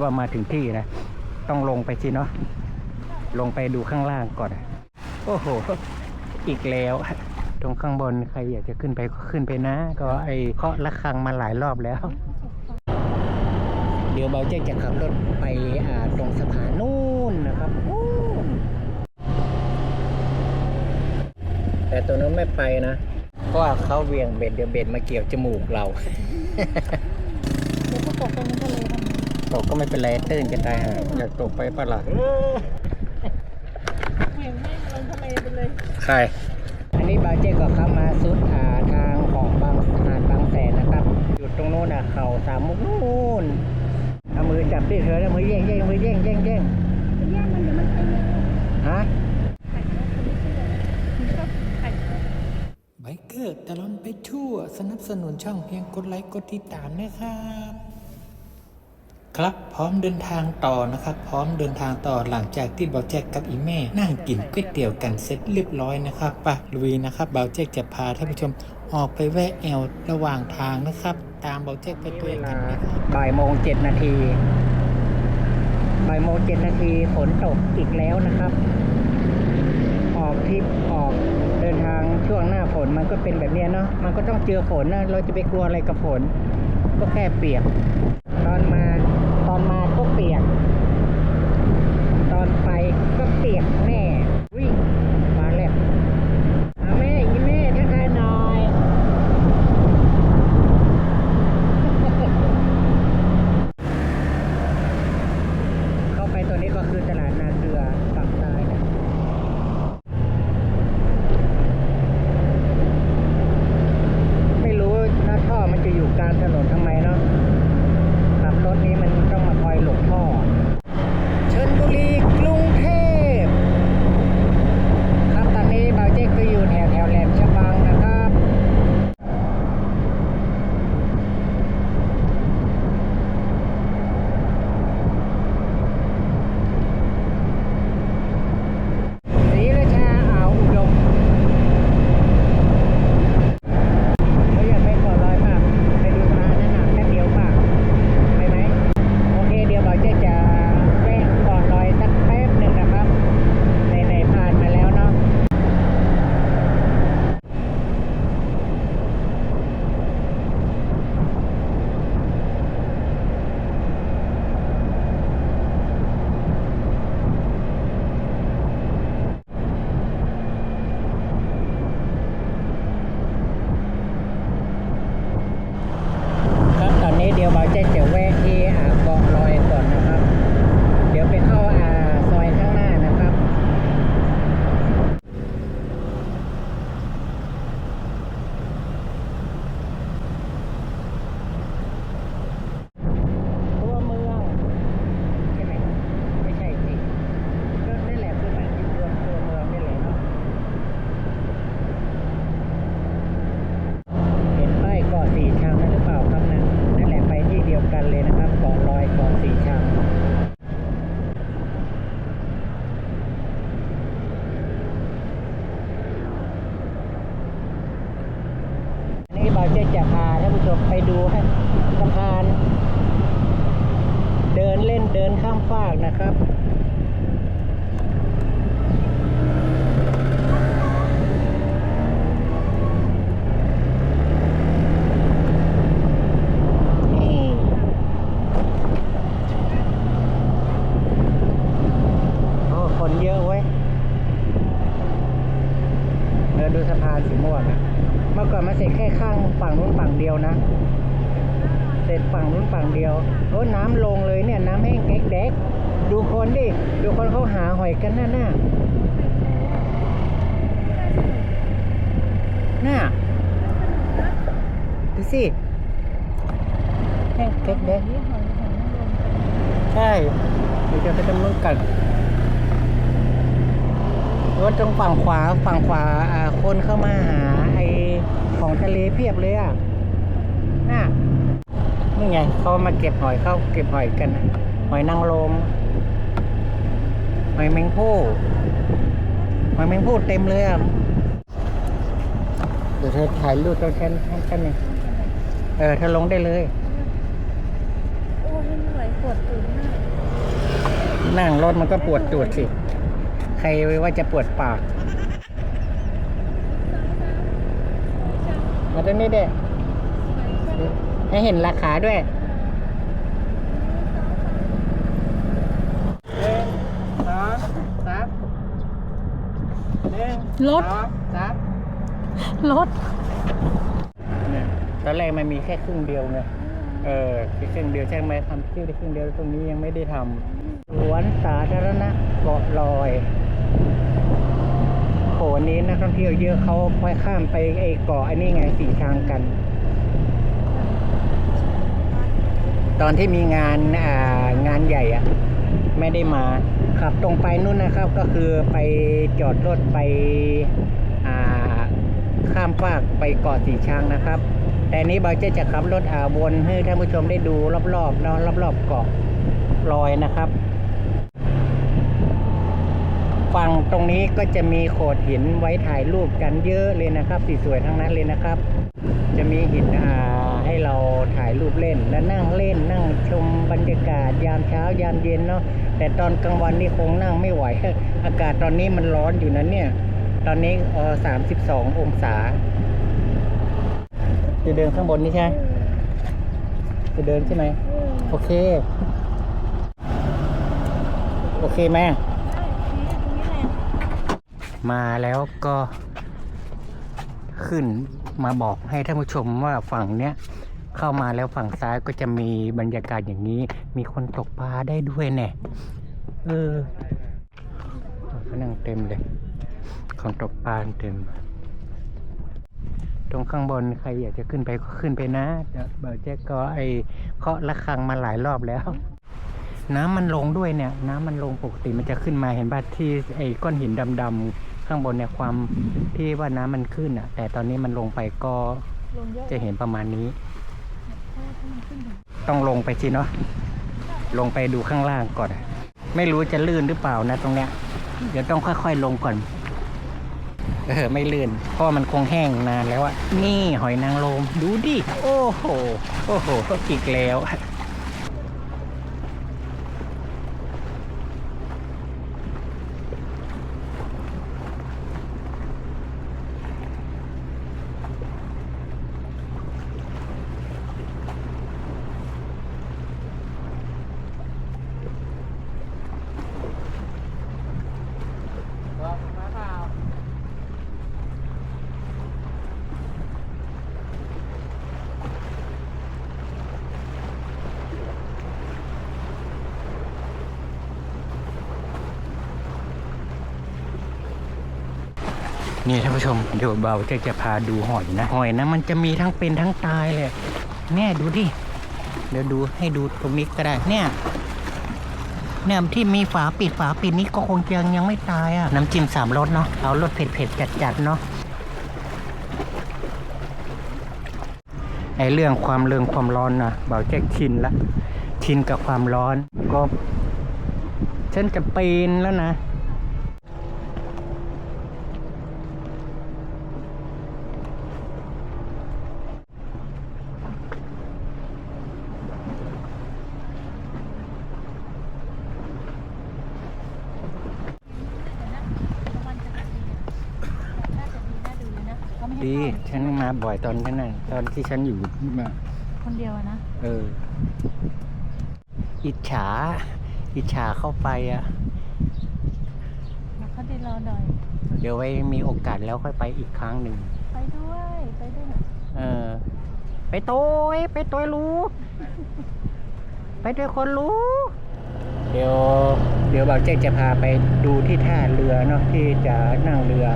ว่ามาถึงที่นะ ต้องลงไปสิเนาะลงไปดูข้างล่างก่อน โอ้โห อีกแล้ว ตรงข้างบนใครอยากจะขึ้นไปก็ขึ้นไปนะ ก็ไอเคาะระฆังมาหลายรอบแล้ว เดี๋ยวเบาเจ๊จะขับรถไปตรงสะพานนู่นนะครับแต่ตัวนั้นไม่ไปนะ เพราะว่าเขาเวียงเบ็ดเดี๋ยวเบ็ดมาเกี่ยวจมูกเรา เดี๋ยวก็ตกไปในทะเลทำไม ตกก็ไม่เป็นไรตื้นจะตายหาอยากตกไปปะล่ะเหวี่ยงให้ลงทะเลไปเลย ใคร อันนี้บาเจ๊ก็เข้ามาสุดอ่าทางของบางหาดบางแสนนะครับ อยู่ตรงโน้นอะเขาสามมุกนู่นเอามือจับที่เธอแล้วมือแย่งแย่งมือแย่งแย่งแย่งไปแย่งมันเดี๋ยวมันไปเลยฮะไข่นกคนไม่เชื่อมันชอบไข่นกไบเกอร์ตลอดไปทั่ว สนับสนุนช่องเพียงกดไลค์กดติดตามนะครับ ครับพร้อมเดินทางต่อนะครับ พร้อมเดินทางต่อหลังจากที่เบาแจ็คกับอีแม่นั่งกินก๋วยเตี๋ยวกันเสร็จเรียบร้อยนะครับปะลุยนะครับเบาแจ็คจะพาท่านผู้ชมออกไปแวะแอลระหว่างทางนะครับ ตามเบาแจ็คไปด้วยกันนะครับบ่ายโมงเจ็ดนาทีบ่ายโมงเจ็ดนาทีฝนตกอีกแล้วนะครับ ออกทริปออกเดินทางช่วงหน้าฝนมันก็เป็นแบบนี้เนาะมันก็ต้องเจอฝนนะเราจะไปกลัวอะไรกับฝน ก็แค่เปียก ตอนมาตอนมาก็เปียก ต อนไปก็เปียกแน่ ไปดูให้สะพาน เดินเล่นเดินข้ามฟากนะครับนี่โอ้คนเยอะเว้ยเดินดูสะพานสีม่วงอะเมื่อก่อนมาเสร็จแค่ข้างฝั่งนู้นฝั่งเดียวนะ เสร็จฝั่งนู้นฝั่งเดียว โอ้น้ำลงเลยเนี่ย น้ำแห้งแก๊กแดกดูคนดิ ดูคนเขาหาห อยกันน่ะน่ะน่ะดูสิแห้งแก๊กแดกนี่หอหอยนางรมใช่เดี๋ยวจะไปตำรวจกันรถตรงฝั่งขวาฝั่งขวาคนเข้ามาหาไอของทะเลเพียบเลยอะน่ะนี่ไงเขามาเก็บหอยเข้าเก็บหอยกันหอยนางรม หอยแมงผู้หอยแมงผู้เต็มเลยอะ เดี๋ยวเธอถ่ายรูปตรงแค่แค่นี้เออเธอลงได้เลย โอ้ยเหนื่อยปวดตื่นมากนั่งรถมันก็ปวดตูดสิ ใครว่าจะปวดปากมาตรงนี้เด้ให้เห็นราคาด้วยหนึ่งสองสามหนึ่ง รถสองสามรถเนี่ยตอนแรกมันมีแค่ครึ่งเดียวไงเออแค่ครึ่งเดียวใช่ไหมทำคิวได้ครึ่งเดียวตรงนี้ยังไม่ได้ทำสวนสาธารณะเกาะลอยโหวันนี้นักท่องเที่ยวเยอะเขาค่อยข้ามไปไอ้เกาะอันนี้ไงสี่ทางกัน ตอนที่มีงานอ่างานใหญ่อะไม่ได้มา ขับตรงไปนู่นนะครับก็คือไปจอดรถไปข้ามฟากไปเกาะสีชังนะครับ แต่นี้บอยเจจะขับรถอ่าวนให้ท่านผู้ชมได้ดูรอบๆเนาะรอบๆเกาะลอยนะครับฝั่งตรงนี้ก็จะมีโขดหินไว้ถ่ายรูปกันเยอะเลยนะครับสีสวยทั้งนั้นเลยนะครับ จะมีหินอ่าให้เราถ่ายรูปเล่นและนั่งเล่นนั่งชมบรรยากาศยามเช้ายามเย็นเนาะ แต่ตอนกลางวันนี่คงนั่งไม่ไหว อากาศตอนนี้มันร้อนอยู่นะเนี่ย ตอนนี้เออสามสิบสององศา จะเดินข้างบนนี่ใช่ จะเดินใช่ไหม โอเค โอเคไหม มาแล้วก็ ขึ้นมาบอกให้ท่านผู้ชมว่าฝั่งเนี้ย เข้ามาแล้วฝั่งซ้ายก็จะมีบรรยากาศอย่างนี้ มีคนตกปลาได้ด้วยแน่เออขนั่งเต็มเลยคนตกปลาเต็ม ตรงข้างบนใครอยากจะขึ้นไปก็ขึ้นไปนะเบอร์แจ็คก็ไอเคาะระฆังมาหลายรอบแล้ว น้ำมันลงด้วยเนี่ย น้ำมันลงปกติมันจะขึ้นมาเห็นป่ะที่ไอ้ก้อนหินดำๆข้างบนเนี่ยความที่ว่าน้ำมันขึ้นอะ แต่ตอนนี้มันลงไปก็จะเห็นประมาณนี้ ต้องลงไปสิเนาะลงไปดูข้างล่างก่อน ไม่รู้จะลื่นหรือเปล่านะตรงเนี้ย เดี๋ยวต้องค่อยๆลงก่อน เออไม่ลื่น เพราะมันคงแห้งนานแล้วอะนี่หอยนางรมดูดิ โอ้โห โอ้โหอีกแล้ว นี่ท่านผู้ชมเดี๋ยวเบาจะจะพาดูหอยนะหอยนะมันจะมีทั้งเป็นทั้งตายเลยเนี่ยดูดิเดี๋ยวดูให้ดูตรงนี้ก็ได้เนี่ยเนี่ยที่มีฝาปิดฝาปิดนี้ก็คงยังยังไม่ตายอะน้ำจิ้มสามรสเนาะเอารสเผ็ดเผ็ดจัดจัดๆเนาะไอเรื่องความเรื่องความร้อนนะเบาแจ็คชินละชินกับความร้อนก็ฉันจะปีนแล้วนะ มันจะดีน่าจะดีน่าดูเลยนะเขาไม่ให้ ดีเข้าฉันมาบ่อยตอนนั้นน่ะตอนที่ฉันอยู่มาคนเดียวอะนะ เออ อิจฉา อิจฉาเข้าไปอะ แล้วเขาได้รอหน่อย เดี๋ยวไว้มีโอกาสแล้วค่อยไปอีกครั้งหนึ่ง ไปด้วย ไปด้วยหน่อยเออ ไปโต้ยไปโต้ยรู้ ไปด้วยคนรู้ เดี๋ยว เดี๋ยวบ่าวเจ๊จะพาไปดูที่ท่าเรือเนาะที่จะนั่งเรือ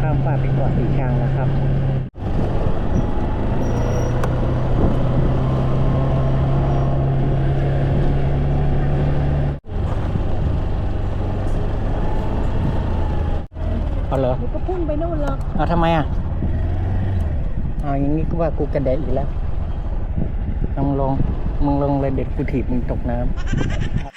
ข้ามฟากไปเกาะสีชังนะครับเอาเหรอเดี๋ยวก็พุ่งไปนู่นหรอกเอาทำไมอะเอาอย่างนี้ก็ว่ากูกระเดะอีกแล้วลองลงมึงลงเลยเด็ดกูถีบมึงตกน้ำ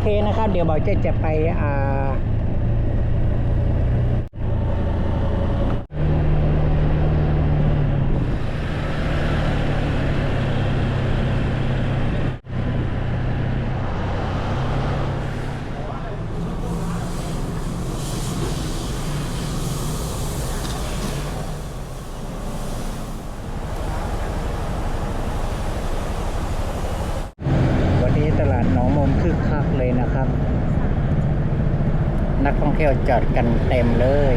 เคนะครับ เดี๋ยวบอกจะจะไปอ่า วันนี้ตลาดหนองมนคึกคักเลยนะครับ นักท่องเที่ ยวจอดกันเต็มเลย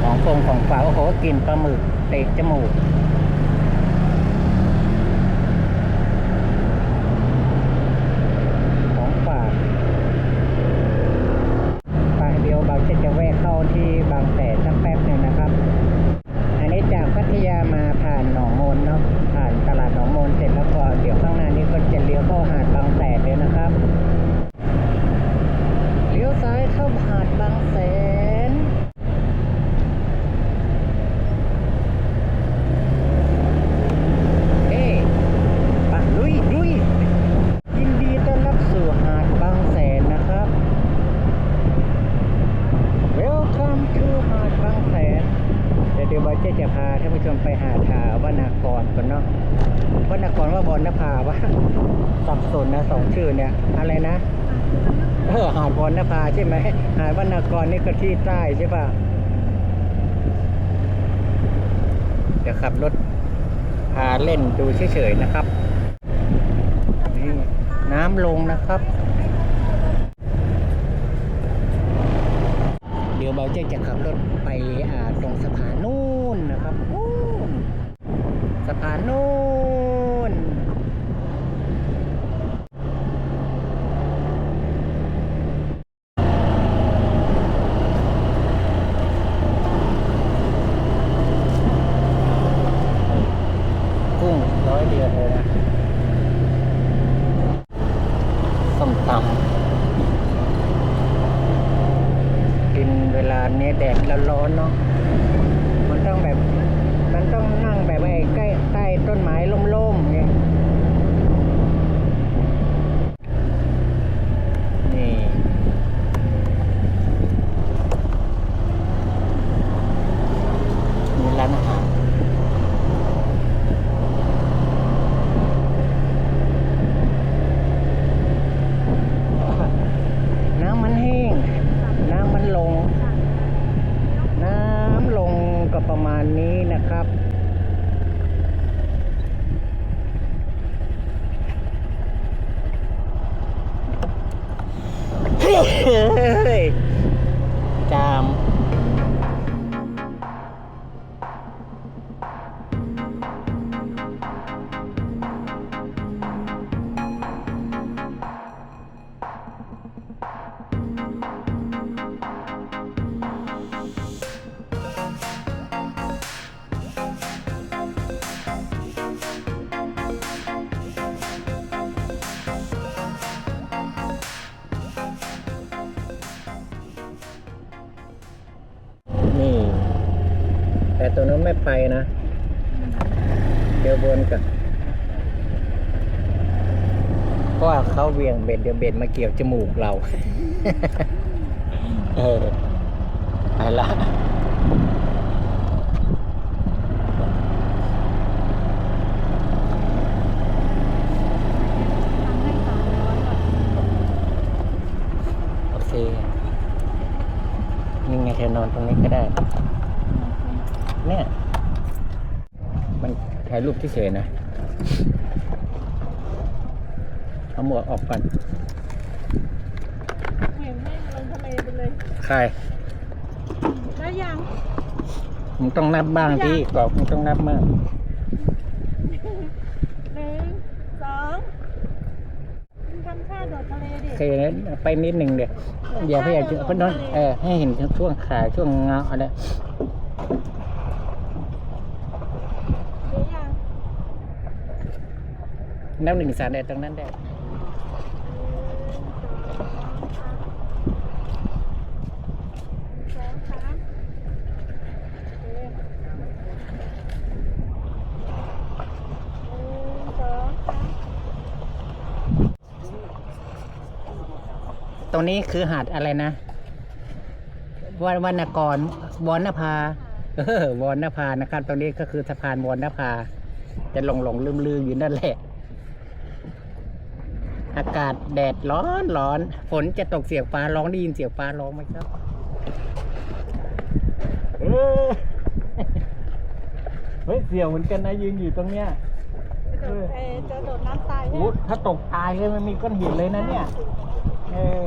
ของคงของฝากโอ้โหกินปลาหมึกเตะจมูก ของฝากไปเดียวบางจะจะแวะเข้าที่บางแสนสักแป๊บหนึ่งนะครับ อันนี้จากพัทยามาผ่านหนองมนเนาะผ่านตลาดหนองมนเสร็จแล้วก็เดี๋ยวข้างหน้านี้ก็จะเลี้ยวเข้าหาดบางแสนเลยนะครับเลี้ยวซ้ายเข้าหาดบางแสนเฮ้ปะลุยลุยยินดีต้อนรับสู่หาดบางแสนนะครับ Welcome to หาดบางแสน เดี๋ยวเดี๋ยวบอยเจ๊จะพาท่านผู้ชมไปหาดถาวานาก รก่อนเนาะวานากรว่าบอลนภาวะสับสนนะสองชื่อเนี่ย อะไรนะเออหาดบอลนภาใช่ไหมหาดวานากรนี่ก็ที่ใต้ใช่ป่ะเดี๋ยวขับรถพาเล่นดูเฉยๆนะครับนี่น้ำลงนะครับ เดี๋ยวเบาเจ๊จะขับรถไปอ่าตรงสะพานนู่นนะครับนู่นสะพานนู่นกุ้งร้อยเดียวเลยนะส้มตำกินเวลาเนี้ยแดดแล้วร้อนเนาะ แต่ตัวนั้นไม่ไปนะเดี๋ยววนกับเพราะว่าเขาเวียงเบ็ดเดี๋ยวเบ็ดมาเกี่ยวจมูกเรา เออไปละโอเค นี่ไงเธอนอนตรงนี้ก็ได้ เนี่ยมันถ่ายรูปเฉยๆนะเอาหมวกออกก่อนเห็นแม่งลงทะเลไปเลยใครได้ยังมึงต้องนับบ้างที่กรอบมึงต้องนับบ้างหนึ่งสองมึงทำท่าโดดทะเลดิโอเคนะไปนิดหนึ่งเดี๋ยวอย่าพยายามจะเพราะนั้นเออให้เห็นช่วงขาช่วงเงาอะไร เดี๋ยวยัง นับหนึ่งสามได้ตรงนั้นได้สองสามเอ๊ะตรงนี้คือหาดอะไรนะวันวรรณกรวรรณภาเออวรรณภานะครับ ตรงนี้ก็คือสะพานวรรณภา จะหลงหลงลืมลืมอยู่นั่นแหละ อากาศแดดร้อนร้อน ฝนจะตกเสียงฟ้าร้องได้ยินเสียงฟ้าร้องไหมครับเออเฮ้ยเสียวเหมือนกันนะยืนอยู่ตรงเนี้ยจะโดดเออจะโดดน้ำตายใช่โอ้ไหมถ้าตกตายเลยมันมีก้อนหินเลยนะเนี่ย เออ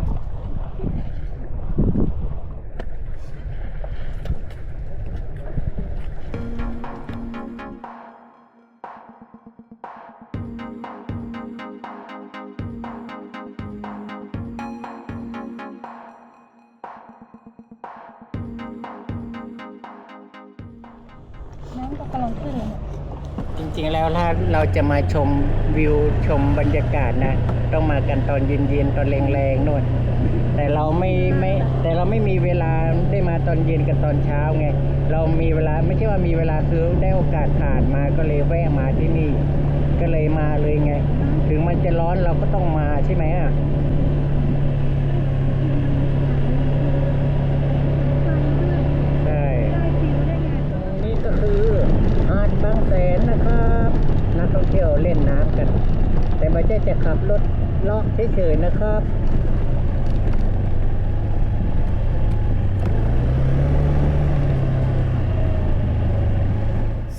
น้ำก็กำลังขึ้นเลยเนี่ยจริงๆแล้วถ้าเราจะมาชมวิวชมบรรยากาศนะ ต้องมากันตอนเย็นๆตอนแรงๆนู่นแต่เราไม่ไม่แต่เราไม่มีเวลาได้มาตอนเย็นกับตอนเช้าไงเรามีเวลาไม่ใช่ว่ามีเวลาคือได้โอกาสผ่านมาก็เลยแวะมาที่นี่ ก็เลยมาเลยไง ถึงมันจะร้อนเราก็ต้องมาใช่ไหมอะใช่ ได้ฟิวได้ไง นี่ก็คือหาด บางแสนนะครับนักท่องเที่ยวเล่นน้ำกัน แต่ไม่ใช่จะขับรถเลาะเฉยๆนะครับ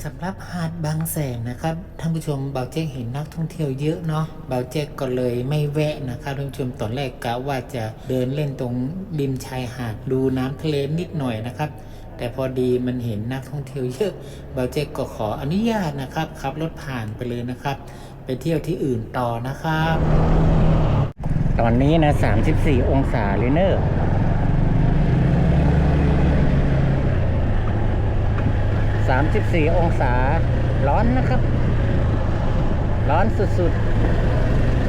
สำหรับหาดบางแสนนะครับท่านผู้ชมเบาแจ้งเห็นนักท่องเที่ยวเยอะเนาะเบาแจ้งก็เลยไม่แวะนะครับท่านผู้ชมตอนแรกกะว่าจะเดินเล่นตรงริมชายหาดดูน้ำทะเลนิดหน่อยนะครับ แต่พอดีมันเห็นนักท่องเที่ยวเยอะเบาแจ้งก็ขออนุญาตนะครับขับรถผ่านไปเลยนะครับ ไปเที่ยวที่อื่นต่อนะครับ ตอนนี้นะ 34 องศาเลยเนอะ34องศาร้อนนะครับ ร้อนสุด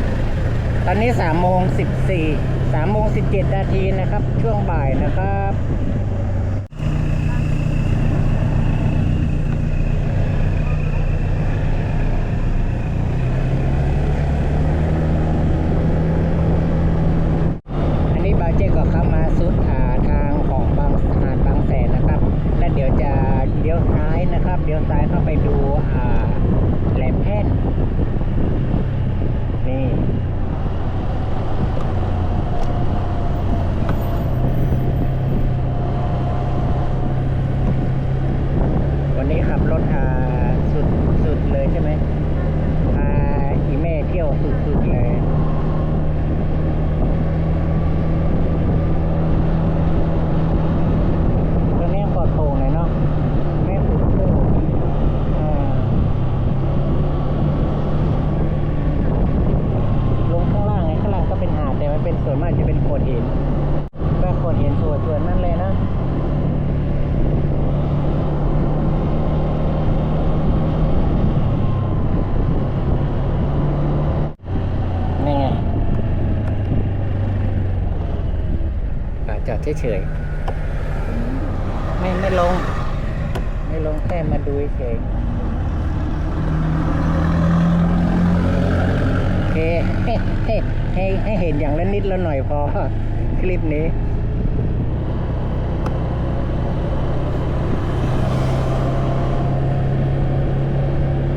ๆ ตอนนี้3โมง14 3โมง17นาทีนะครับ ช่วงบ่ายนะครับ อันนี้บาเจก็เข้ามาสุดอ่าทางของบางหาดบางแสนนะครับ และเดี๋ยวจะเลี้ยวซ้ายนะครับเลี้ยวซ้ายเข้าไปดูอ่าแหลมแท่นนี่ วันนี้ขับรถอ่าสุดสุดเลยใช่ไหมพาอีแม่เที่ยวสุดๆเลย ตรงนี้ปลอดโปร่งเลยเนาะไม่อุดตู้อ่าลงข้างล่างไงข้างล่างก็เป็นหาดแต่มันเป็นส่วนมากจะเป็นโขดหินก็โขดหินส่วนส่วนนั่นเลยนะนี่ไงอะจอด เฉยๆ ไม่ไม่ลง ไม่ลงแค่มาดูเฉยโอเคให้ให้ให้ให้เห็นอย่างละนิดละหน่อยพอคลิปนี้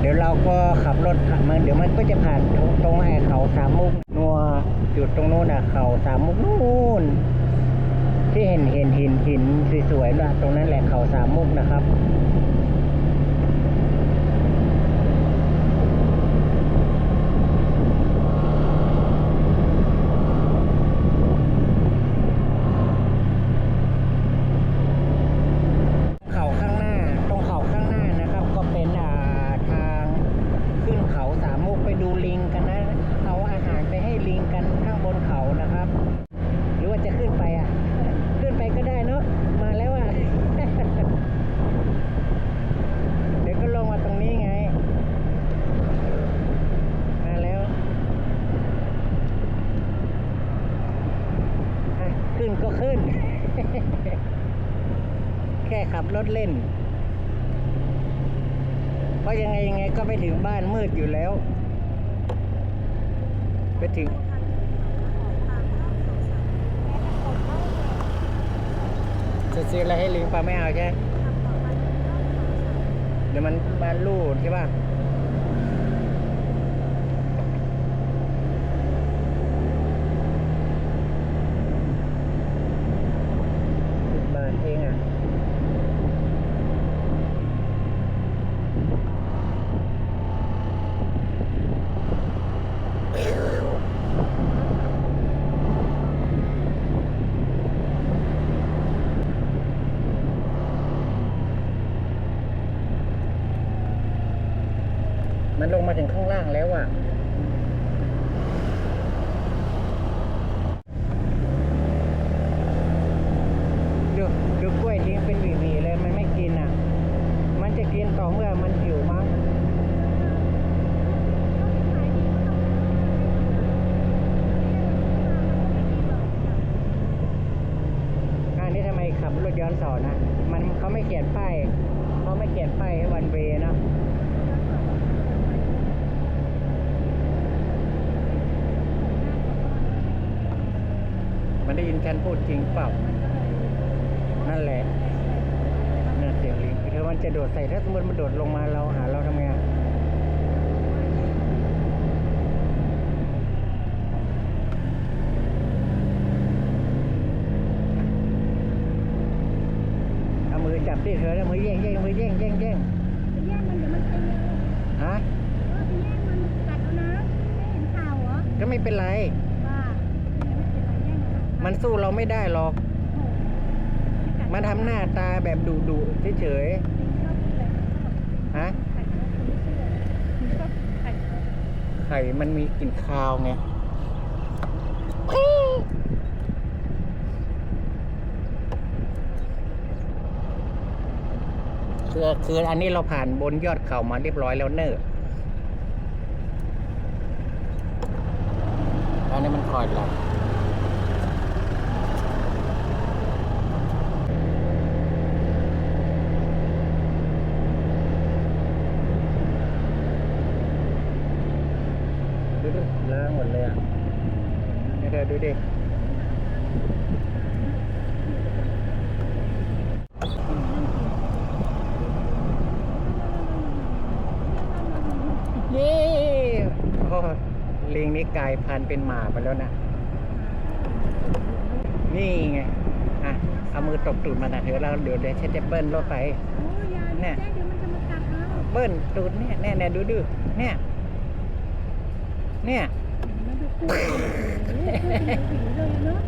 เดี๋ยวเราก็ขับรถผ่านมันเดี๋ยวมันก็จะผ่านตรงตรงไอ้เขาสามมุกนัวจุดตรงโน้นอะ เขาสามมุกนู่น ที่เห็นเห็นหินหินสวยๆนะตรงนั้นแหละเขาสามมุกนะครับ ถเล่น เพราะยังไงยังไงก็ไปถึงบ้านมืดอยู่แล้ว ไปถึงจะซื้ออะไรให้ลิงปลาไม่เอาใช่เดี๋ยวมันมานรูดใช่ป่ะ ย้อนสอนนะ มันเขาไม่เขียนป้ายเขาไม่เขียนป้ายให้วันเวนะมันได้ยินฉันพูดจริงเปล่า นั่นแหละนั่นเสียงลิงคือมันจะโดดใส่ถ้าสมมติมันโดดลงมาเราหาเราทำไงอะเอามือจับที่เธอแล้วมือแย่งแย่งมือแย่งแย่งแย่ง ไปแย่งมันเดี๋ยวมันตีเออ ฮะ ไปแย่งมันกัดเอานะไม่เห็นข่าวเหรอ ก็ไม่เป็นไรบ้าไม่เป็นไรแย่งมันมันสู้เราไม่ได้หรอกโอ้โหมันทำหน้าตาแบบดุดุๆเฉยชอบกินอะไรชอบๆฮะไข่นกคุณไม่เชื่อคุณชอบไข่นกไข่มันมีกลิ่นคาวไงคือคืออันนี้เราผ่านบนยอดเขามาเรียบร้อยแล้วเนอะ อันนี้มันคอยเราดูดิล้างหมดเลยอะเดี๋ยวดูดิ เย้โอ้ลิง นี่กลายพันธุ์เป็นหมาไปแล้วนะ นี่ไง อะ เอามือตบตูดมันนะเถอะแล้วเดี๋ยวเดี๋ยวฉันจะเบิ้ลรถไป โอ้ยยายเนี่ย แจ้งเดี๋ยวมันจะมากัดเอาเบิ้ลตูดเนี่ยแน่แน่ดูดูเนี่ย เนี่ย มันดูกลัวโอ้โหโอ้โหหิวเลยเนาะ